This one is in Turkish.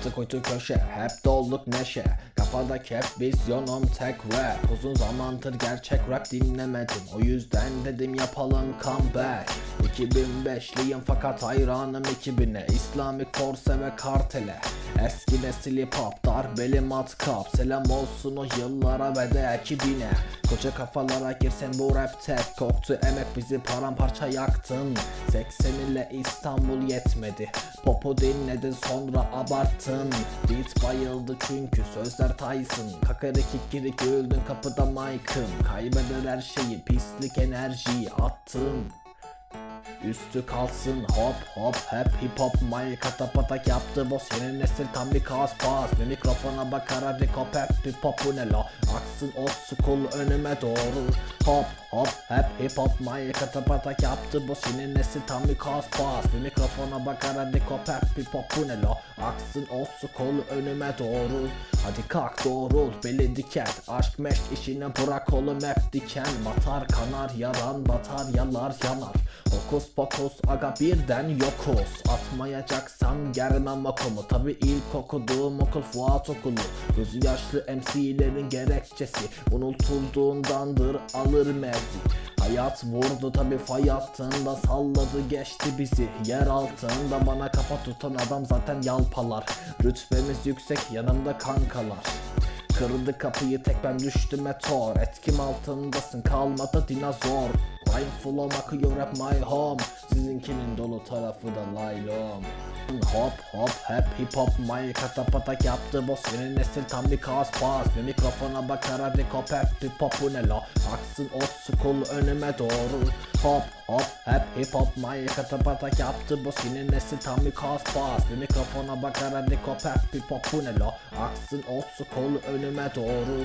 Artık uytu köşe. Hep doluk neşe Kafadaki hep vizyonum tek rap. Uzun zamandır gerçek rap dinlemedim. O yüzden dedim yapalım comeback. 2005'liyim fakat hayranım 2000'e İslamik Force ve Kartel'e. Eski nesil hip hop darbeli matkap Selam olsun o yıllara ve de ekibine. Koca kafalara girsen bu rap tek Koktu. Emek bizi paramparça yaktın. 80 ile İstanbul yetmedi. Popu dinledin sonra abarttın. Beat bayıldı çünkü sözler Tyson. Kakarikik girik öldün kapıda Mike'ın. Kaybeder her şeyi pislik enerjiyi attın. Üstü kalsın hop hop hep hip hop. Mic atapatak yaptı boss yeni nesil tam bir kaos pas Bir mikrofona bakar hadi kop hep hip hop bu ne la Aksın old school önüme doğru. Hop hop hep hip hop. Mic atapatak yaptı boss yeni nesil tam bir kaos pas Bir mikrofona bakar hadi kop hep hip hop bu Aksın old school önüme doğru. Hadi kalk doğrul beli diken. Aşk meşk işine bırak oğlum hep diken. Batar kanar yaran batar yalar yanar. Hokus pokus aga birden yokuz Atmayacaksan gelmem okumu Tabi ilk okuduğum okul Fuat okulu. Gözü yaşlı MC'lerin gerekçesi. Unutulduğundandır alır mevzi Hayat vurdu tabi fay hattında salladı geçti bizi. Yer altında bana kafa tutan adam zaten yalpalar. Rütbemiz yüksek yanımda kankalar. Kırdı kapıyı tek ben düştüm meteor. Etkim altındasın kalmadı dinozor. Rhyme flow'um akıyor rap my home. Sizinkinin dolu tarafı da laylom Hop hop hep hip hop mic katapatak yaptı. Boss Yeni nesil tam bir kaos pas Bir mikrofona bakar hadi kop hep hip hop bu ne la? Aksın old school önüme doğru. Hop hop hep hip hop mic katapatak yaptı. Boss Yeni nesil tam bir kaos pas Bir mikrofona bakar hadi kop hep hip hop bu ne la? Aksın old school önüme doğru